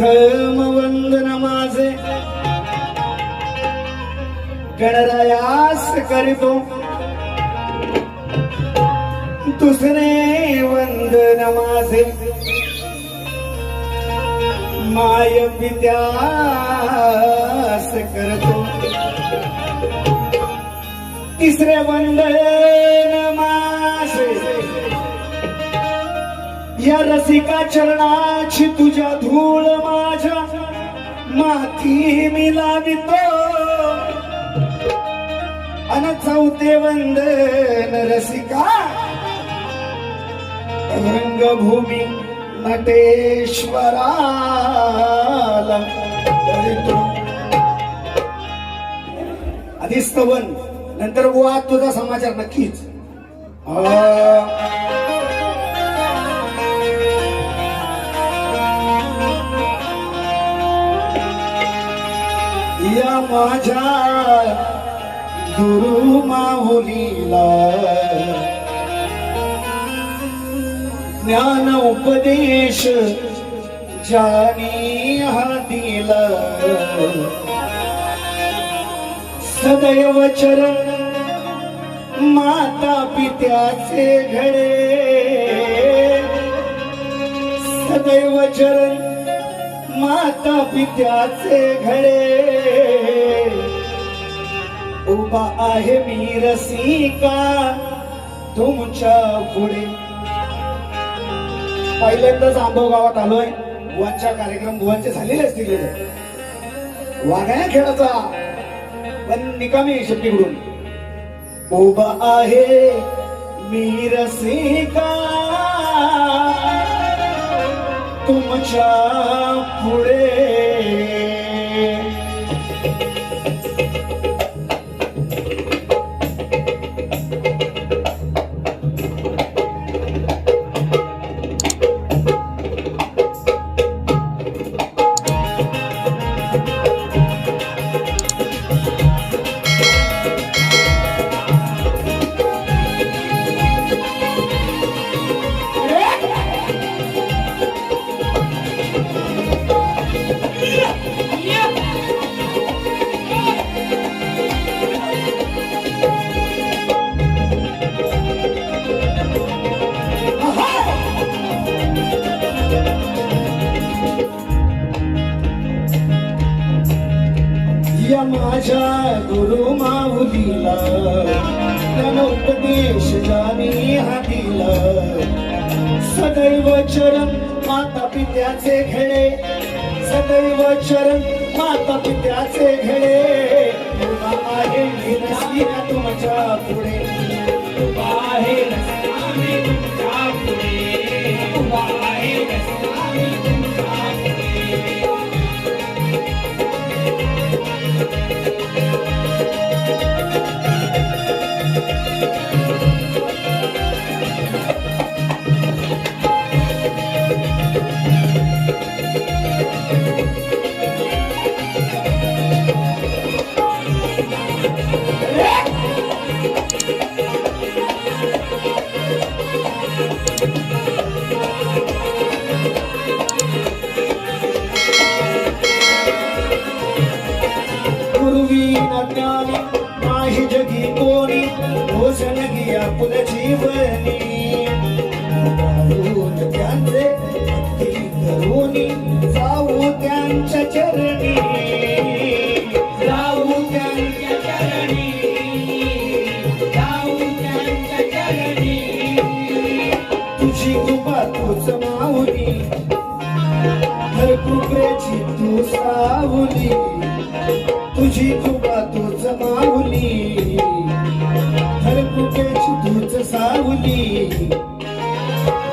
प्रथम वंदन माझे गणरायास करीतो. दुसरे वंदन माझे माय पित्यास करतो. तिसरे वंदन माझे या रसिका चरणाची तुझ्या धूळ माझ्या माथी मिलावितो अन चौथे वंदन रसिका. रंगभूमी नटेश्वराला आधी स्तवन नंतर वा तुझा समाचार नक्कीच. या माझ्या गुरु माहुलीला ज्ञान उपदेश जानी हातीला. सदैव चरण माता पित्याचे घडे. सदैव चरण माता पित्याचे घडे. उभा आहे मी रसिका तुमच्यापुढे. पहिल्यांदाच आंबव गावात आलोय. बुवांच्या कार्यक्रम बुवांचे झालेले असतील वाघाया खेळाचा. पण निकामी शेट्टीकडून उभा आहे मी रसिका. तुमच्यापुढे. या गुरु माऊलीला त्यानं उपदेश जाणी हातीला. सदैव चरण माता पित्याचे घेणे सदैव चरण माता पित्याचे घेणे आहे तुमच्यापुढे. पूर्वी न ज्ञानी नाही जगी कोणी घोषण घिया पुल कृपा तूच माऊली. हर कृपेची तू सावली. तुझी कृपा तूच माऊली. हर कृपेची तूच सावली.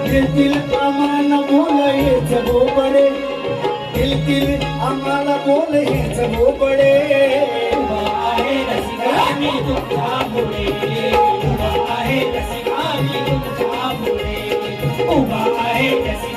दिलतील आम्हाला बोल हेच गोबडे दिलतील आम्हाला बोल हेच गोबडे उभा आहे रसिका तुझ्या पुढे. आहे रसिका तुझ्या पुढे. उभा आहे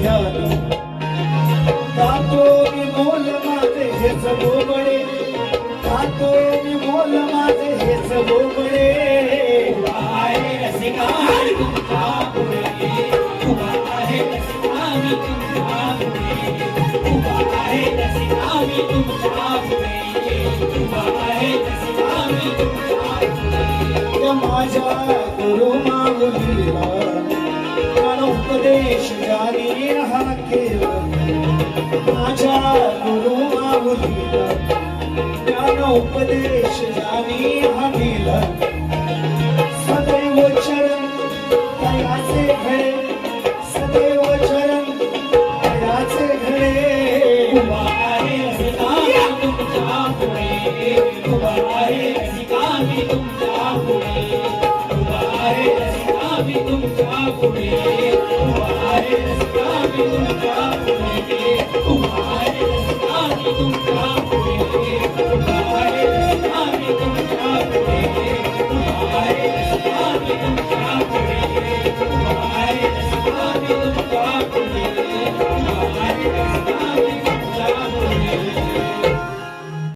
ध्यान तातो विमोल माझे हेच बोबडे. तातो विमोल माझे हेच बोबडे. आहे रसिका तुमचा पुढे. उभा आहे रसिका तुमचा ज्ञान उपदेश ज्ञानी हा सदैव चरण तयाचे घडे सदैव